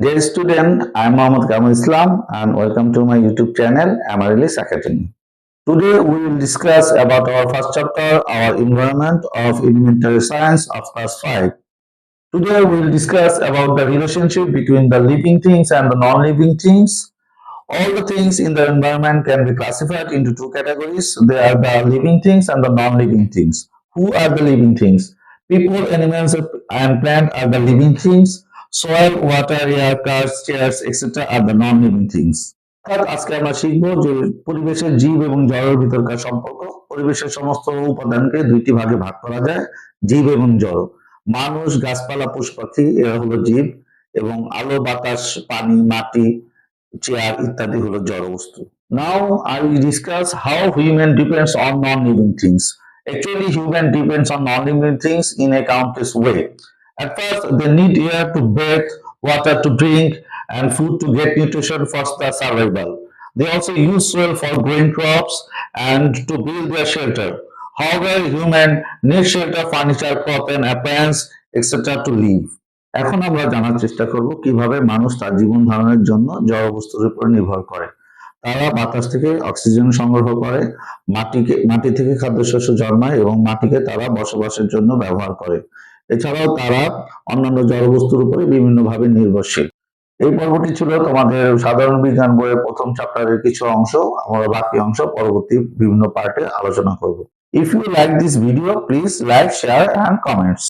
Dear student, I am Mohammad Kamal Islam and welcome to my YouTube channel Amaryllis Academy. Today we will discuss about our first chapter, our environment of elementary science of class 5. Today we will discuss about the relationship between the living things and the non-living things. All the things in the environment can be classified into two categories. They are the living things and the non-living things. Who are the living things? People, animals, and plants are the living things. Soil, water, air, cars, chairs, etc. are the non-living things. অর্থাৎ আজকে আমরা শিখব যে পরিবেশের জীব এবং জড়ের ভিতরকার সম্পর্ক পরিবেশের সমস্ত উপাদানকে দুইটি ভাগে ভাগ করা যায় জীব এবং জড় মানুষ গাছপালা পশুপাখি এরা হলো জীব এবং আলো বাতাস পানি মাটি চেয়ার ইত্যাদি হলো জড় বস্তু now I discuss how human depends on non living things Actually, human depends on non-living things in a countless way. At first, they need air to breathe, water to drink, and food to get nutrition for their survival. They also use soil for growing crops and to build their shelter. However, human need shelter, furniture, cloth, and appliance, etc. to live. এখন আমরা জানার চেষ্টা করব কীভাবে মানুষ তার জীবন ধারণের জন্য জড় বস্তুর উপর নির্ভর করে তারা বাতাস থেকে অক্সিজেন সংগ্রহ করে মাটিকে মাটি থেকে খাদ্যশস্য জন্মায় এবং মাটিকে তারা বসবাসের জন্য ব্যবহার করে এছাড়াও তারা অন্যান্য জড়বস্তুর উপরে বিভিন্নভাবে নির্ভরশীল। এই পর্বটি ছিল তোমাদের সাধারণ বিজ্ঞান বইয়ের প্রথম চ্যাপ্টারের কিছু অংশ। আমরা বাকি অংশ পরবর্তী বিভিন্ন পার্টে আলোচনা করব। If you like this video please like share and comments